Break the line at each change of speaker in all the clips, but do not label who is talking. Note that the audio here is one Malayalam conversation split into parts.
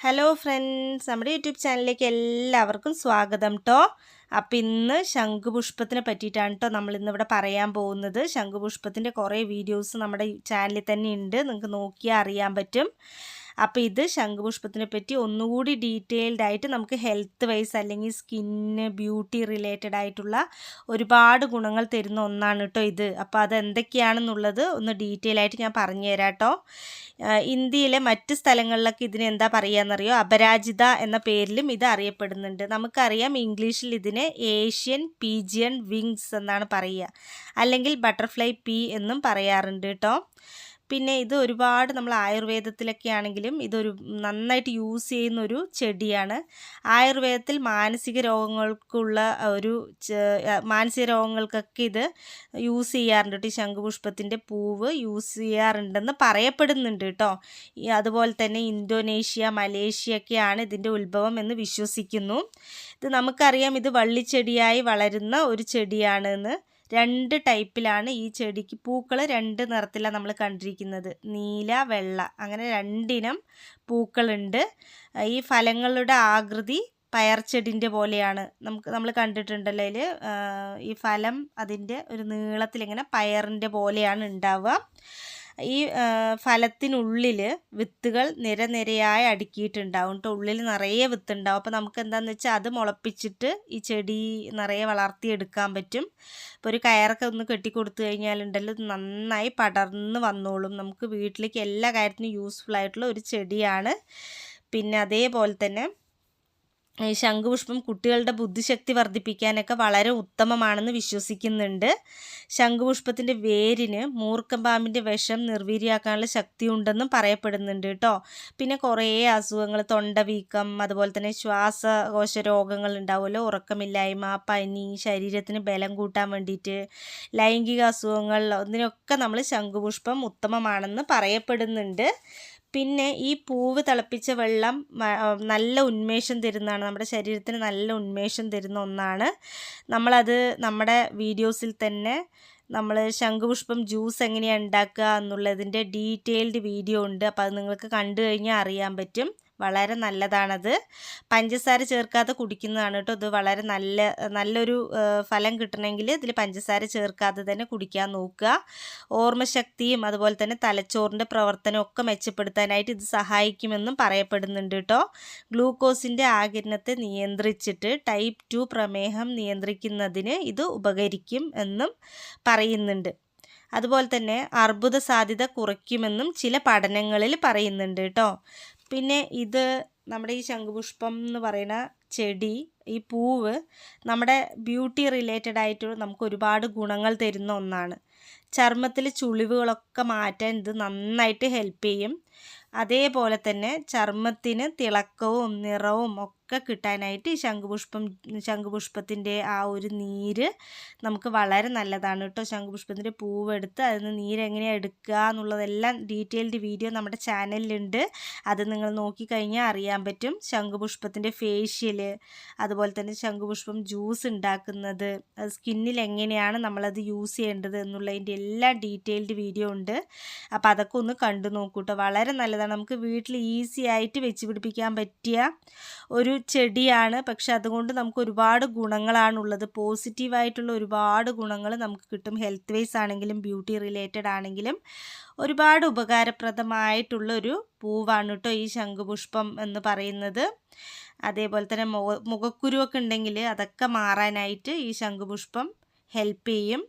ഹലോ ഫ്രണ്ട്സ് നമ്മുടെ യൂട്യൂബ് ചാനലിലേക്ക് എല്ലാവർക്കും സ്വാഗതം കേട്ടോ അപ്പം ഇന്ന് ശംഖുപുഷ്പത്തിനെ പറ്റിയിട്ടാണ് കേട്ടോ നമ്മൾ ഇന്നിവിടെ പറയാൻ പോകുന്നത്. ശംഖുപുഷ്പത്തിന്റെ കുറേ വീഡിയോസ് നമ്മുടെ ചാനലിൽ തന്നെ ഉണ്ട്. നിങ്ങൾക്ക് നോക്കിയാൽ അറിയാൻ പറ്റും. അപ്പോൾ ഇത് ശംഖുപുഷ്പത്തിനെ പറ്റി ഒന്നുകൂടി ഡീറ്റെയിൽഡ് ആയിട്ട് നമുക്ക് ഹെൽത്ത് വൈസ് അല്ലെങ്കിൽ സ്കിന്ന് ബ്യൂട്ടി റിലേറ്റഡ് ആയിട്ടുള്ള ഒരുപാട് ഗുണങ്ങൾ തരുന്ന ഒന്നാണ് കേട്ടോ ഇത്. അപ്പോൾ അത് എന്തൊക്കെയാണെന്നുള്ളത് ഒന്ന് ഡീറ്റെയിൽ ആയിട്ട് ഞാൻ പറഞ്ഞു തരാം കേട്ടോ ഇന്ത്യയിലെ മറ്റ് സ്ഥലങ്ങളിലൊക്കെ ഇതിന് എന്താ പറയുകയെന്നറിയോ അപരാജിത എന്ന പേരിലും ഇത് അറിയപ്പെടുന്നുണ്ട്. നമുക്കറിയാം ഇംഗ്ലീഷിൽ ഇതിനെ ഏഷ്യൻ പീജിയൻ വിങ്സ് എന്നാണ് പറയുക. അല്ലെങ്കിൽ ബട്ടർഫ്ലൈ പീ എന്നും പറയാറുണ്ട് കേട്ടോ. പിന്നെ ഇത് ഒരുപാട് നമ്മൾ ആയുർവേദത്തിലൊക്കെ ആണെങ്കിലും ഇതൊരു നന്നായിട്ട് യൂസ് ചെയ്യുന്ന ഒരു ചെടിയാണ്. ആയുർവേദത്തിൽ മാനസിക രോഗങ്ങൾക്കുള്ള ഒരു മാനസിക രോഗങ്ങൾക്കൊക്കെ ഇത് യൂസ് ചെയ്യാറുണ്ട് കേട്ടോ. ഈ ശംഖുപുഷ്പത്തിന്റെ പൂവ് യൂസ് ചെയ്യാറുണ്ടെന്ന് പറയപ്പെടുന്നുണ്ട് കേട്ടോ. അതുപോലെ തന്നെ ഇന്തോനേഷ്യ മലേഷ്യ ഒക്കെയാണ് ഇതിന്റെ ഉത്ഭവം എന്ന് വിശ്വസിക്കുന്നു. ഇത് നമുക്കറിയാം ഇത് വള്ളിച്ചെടിയായി വളരുന്ന ഒരു ചെടിയാണെന്ന്. രണ്ട് ടൈപ്പിലാണ് ഈ ചെടിക്ക് പൂക്കൾ രണ്ട് നിറത്തിലാണ് നമ്മൾ കണ്ടിരിക്കുന്നത്. നീല വെള്ള അങ്ങനെ രണ്ടിനം പൂക്കളുണ്ട്. ഈ ഫലങ്ങളുടെ ആകൃതി പയർ പയർച്ചെടിന്റെ പോലെയാണ്. നമുക്ക് നമ്മൾ കണ്ടിട്ടുണ്ടല്ലോ അതിൽ ഈ ഫലം അതിന്റെ ഒരു നീളത്തിലിങ്ങനെ പയറിന്റെ പോലെയാണ് ഉണ്ടാവുക. ഈ ഫലത്തിനുള്ളിൽ വിത്തുകൾ നിരനിരയായി അടുക്കിയിട്ടുണ്ടാവും. കേട്ടോ ഉള്ളിൽ നിറയെ വിത്തുണ്ടാവും. അപ്പോൾ നമുക്ക് എന്താണെന്ന് വെച്ചാൽ അത് മുളപ്പിച്ചിട്ട് ഈ ചെടി നിറയെ വളർത്തിയെടുക്കാൻ പറ്റും. ഇപ്പോൾ ഒരു കയറൊക്കെ ഒന്ന് കെട്ടിക്കൊടുത്തു കഴിഞ്ഞാലുണ്ടല്ലോ നന്നായി പടർന്ന് വന്നോളും. നമുക്ക് വീട്ടിലേക്ക് എല്ലാ കാര്യത്തിനും യൂസ്ഫുൾ ആയിട്ടുള്ള ഒരു ചെടിയാണ്. പിന്നെ അതേപോലെ തന്നെ ശംഖുപുഷ്പം കുട്ടികളുടെ ബുദ്ധിശക്തി വർദ്ധിപ്പിക്കാനൊക്കെ വളരെ ഉത്തമമാണെന്ന് വിശ്വസിക്കുന്നുണ്ട്. ശംഖുപുഷ്പത്തിന്റെ വേരിന് മൂർക്കം പാമ്പിന്റെ വിഷം നിർവീര്യാക്കാനുള്ള ശക്തി ഉണ്ടെന്നും പറയപ്പെടുന്നുണ്ട് കേട്ടോ. പിന്നെ കുറേ അസുഖങ്ങൾ തൊണ്ടവീക്കം അതുപോലെ തന്നെ ശ്വാസകോശ രോഗങ്ങൾ ഉണ്ടാവുമല്ലോ ഉറക്കമില്ലായ്മ പനി ശരീരത്തിന് ബലം കൂട്ടാൻ വേണ്ടിയിട്ട് ലൈംഗിക അസുഖങ്ങൾ ഇതിനൊക്കെ നമ്മൾ ശംഖുപുഷ്പം ഉത്തമമാണെന്ന് പറയപ്പെടുന്നുണ്ട്. പിന്നെ ഈ പൂവ് തിളപ്പിച്ച വെള്ളം നല്ല ഉന്മേഷം തരുന്നതാണ്. നമ്മുടെ ശരീരത്തിന് നല്ല ഉന്മേഷം തരുന്ന ഒന്നാണ്. നമ്മളത് നമ്മുടെ വീഡിയോസിൽ തന്നെ നമ്മൾ ശംഖുപുഷ്പം ജ്യൂസ് എങ്ങനെയാണ് ഉണ്ടാക്കുക എന്നുള്ളതിന്റെ ഡീറ്റെയിൽഡ് വീഡിയോ ഉണ്ട്. അപ്പോൾ അത് നിങ്ങൾക്ക് കണ്ടു കഴിഞ്ഞാൽ അറിയാൻ പറ്റും. വളരെ നല്ലതാണത്. പഞ്ചസാര ചേർക്കാതെ കുടിക്കുന്നതാണ് കേട്ടോ ഇത്. വളരെ നല്ല നല്ലൊരു ഫലം കിട്ടണമെങ്കിൽ ഇതിൽ പഞ്ചസാര ചേർക്കാതെ തന്നെ കുടിക്കാൻ നോക്കുക. ഓർമ്മശക്തിയും അതുപോലെ തന്നെ തലച്ചോറിന്റെ പ്രവർത്തനം ഒക്കെ മെച്ചപ്പെടുത്താനായിട്ട് ഇത് സഹായിക്കുമെന്നും പറയപ്പെടുന്നുണ്ട് കേട്ടോ. ഗ്ലൂക്കോസിന്റെ ആകിരണത്തെ നിയന്ത്രിച്ചിട്ട് ടൈപ്പ് ടു പ്രമേഹം നിയന്ത്രിക്കുന്നതിന് ഇത് ഉപകരിക്കും എന്നും പറയുന്നുണ്ട്. അതുപോലെ തന്നെ അർബുദ സാധ്യത കുറയ്ക്കുമെന്നും ചില പഠനങ്ങളിൽ പറയുന്നുണ്ട് കേട്ടോ. പിന്നെ ഇത് നമ്മുടെ ഈ ശംഖുപുഷ്പം എന്ന് പറയുന്ന ചെടി ഈ പൂവ് നമ്മുടെ ബ്യൂട്ടി റിലേറ്റഡ് ആയിട്ട് നമുക്ക് ഒരുപാട് ഗുണങ്ങൾ തരുന്ന ഒന്നാണ്. ചർമ്മത്തിൽ ചുളിവുകളൊക്കെ മാറ്റാൻ ഇത് നന്നായിട്ട് ഹെൽപ്പ് ചെയ്യും. അതേപോലെ തന്നെ ചർമ്മത്തിന് തിളക്കവും നിറവും ഒക്കെ കിട്ടാനായിട്ട് ഈ ശംഖുപുഷ്പം ശംഖുപുഷ്പത്തിന്റെ ആ ഒരു നീര് നമുക്ക് വളരെ നല്ലതാണ് കേട്ടോ. ശംഖുപുഷ്പത്തിന്റെ പൂവെടുത്ത് അതിന് നീര് എങ്ങനെയാണ് എടുക്കുക എന്നുള്ളതെല്ലാം ഡീറ്റെയിൽഡ് വീഡിയോ നമ്മുടെ ചാനലിലുണ്ട്. അത് നിങ്ങൾ നോക്കിക്കഴിഞ്ഞാൽ അറിയാൻ പറ്റും. ശംഖുപുഷ്പത്തിന്റെ ഫേഷ്യൽ അതുപോലെ തന്നെ ശംഖുപുഷ്പം ജ്യൂസ് ഉണ്ടാക്കുന്നത് അത് സ്കിന്നിൽ എങ്ങനെയാണ് നമ്മളത് യൂസ് ചെയ്യേണ്ടത് എന്നുള്ളതിന്റെ എല്ലാ ഡീറ്റെയിൽഡ് വീഡിയോ ഉണ്ട്. അപ്പോൾ അതൊക്കെ ഒന്ന് കണ്ടു നോക്കൂട്ടോ വളരെ നല്ലതാണ്. നമുക്ക് വീട്ടിൽ ഈസി ആയിട്ട് വെച്ച് പിടിപ്പിക്കാൻ പറ്റിയ ഒരു ചെടിയാണ്. പക്ഷെ അതുകൊണ്ട് നമുക്ക് ഒരുപാട് ഗുണങ്ങളാണുള്ളത്. പോസിറ്റീവായിട്ടുള്ള ഒരുപാട് ഗുണങ്ങൾ നമുക്ക് കിട്ടും. ഹെൽത്ത് വൈസ് ആണെങ്കിലും ബ്യൂട്ടി റിലേറ്റഡ് ആണെങ്കിലും. ഒരുപാട് ഉപകാരപ്രദമായിട്ടുള്ള ഒരു പൂവാണ് കേട്ടോ ഈ ശംഖുപുഷ്പം എന്ന് പറയുന്നത്. അതേപോലെ തന്നെ മുഖ മുഖക്കുരുവൊക്കെ ഉണ്ടെങ്കിൽ അതൊക്കെ മാറാനായിട്ട് ഈ ശംഖുപുഷ്പം ഹെൽപ്പ് ചെയ്യും.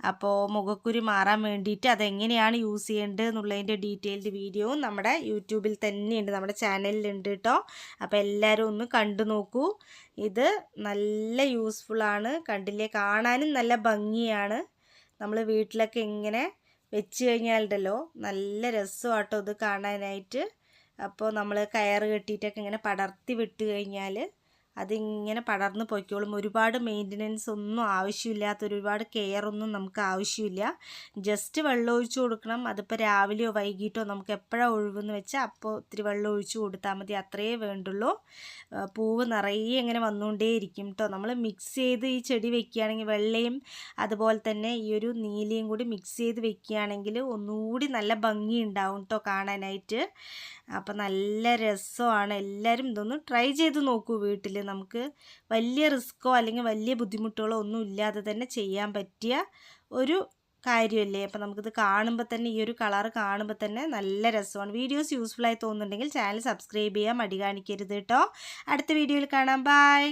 അപ്പോൾ മുഖക്കുരു മാറാൻ വേണ്ടിയിട്ട് അതെങ്ങനെയാണ് യൂസ് ചെയ്യേണ്ടത് എന്നുള്ളതിന്റെ ഡീറ്റെയിൽഡ് വീഡിയോയും നമ്മുടെ യൂട്യൂബിൽ തന്നെയുണ്ട് നമ്മുടെ ചാനലിലുണ്ട് കേട്ടോ അപ്പോൾ എല്ലാവരും ഒന്ന് കണ്ടു നോക്കൂ. ഇത് നല്ല യൂസ്ഫുള്ളാണ് കണ്ടില്ലേ? കാണാനും നല്ല ഭംഗിയാണ്. നമ്മൾ വീട്ടിലൊക്കെ ഇങ്ങനെ വെച്ച് കഴിഞ്ഞാലുണ്ടല്ലോ നല്ല രസമാട്ടോ ഇത് കാണാനായിട്ട്. അപ്പോൾ നമ്മൾ കയറ് കെട്ടിയിട്ടൊക്കെ ഇങ്ങനെ പടർത്തി വിട്ട് കഴിഞ്ഞാൽ അതിങ്ങനെ പടർന്നു പോയിക്കോളും. ഒരുപാട് മെയിന്റനൻസ് ഒന്നും ആവശ്യമില്ലാത്ത ഒരുപാട് കെയർ ഒന്നും നമുക്ക് ആവശ്യമില്ല. ജസ്റ്റ് വെള്ളം ഒഴിച്ചു കൊടുക്കണം. അതിപ്പോൾ രാവിലെയോ വൈകിട്ടോ നമുക്ക് എപ്പോഴാണ് ഒഴിവെന്ന് വെച്ചാൽ അപ്പോൾ ഒത്തിരി വെള്ളം ഒഴിച്ചു കൊടുത്താൽ മതി. അത്രയേ വേണ്ടുള്ളൂ. പൂവ് നിറയെ ഇങ്ങനെ വന്നുകൊണ്ടേയിരിക്കും കേട്ടോ നമ്മൾ മിക്സ് ചെയ്ത് ഈ ചെടി വെക്കുകയാണെങ്കിൽ വെള്ളയും അതുപോലെ തന്നെ ഈ ഒരു നീലയും കൂടി മിക്സ് ചെയ്ത് വെക്കുകയാണെങ്കിൽ ഒന്നുകൂടി നല്ല ഭംഗി ഉണ്ടാവും കേട്ടോ കാണാനായിട്ട്. അപ്പം നല്ല രസമാണ്. എല്ലാവരും ഇതൊന്ന് ട്രൈ ചെയ്ത് നോക്കൂ വീട്ടിൽ. നമുക്ക് വലിയ റിസ്ക്കോ അല്ലെങ്കിൽ വലിയ ബുദ്ധിമുട്ടുകളോ ഒന്നും ഇല്ലാതെ തന്നെ ചെയ്യാൻ പറ്റിയ ഒരു കാര്യമല്ലേ? അപ്പം നമുക്കിത് കാണുമ്പോൾ തന്നെ ഈ ഒരു കളർ കാണുമ്പോൾ തന്നെ നല്ല രസമാണ്. വീഡിയോസ് യൂസ്ഫുൾ ആയി തോന്നുന്നുണ്ടെങ്കിൽ ചാനൽ സബ്സ്ക്രൈബ് ചെയ്യാൻ മടി കാണിക്കരുത് കേട്ടോ അടുത്ത വീഡിയോയിൽ കാണാം. ബൈ.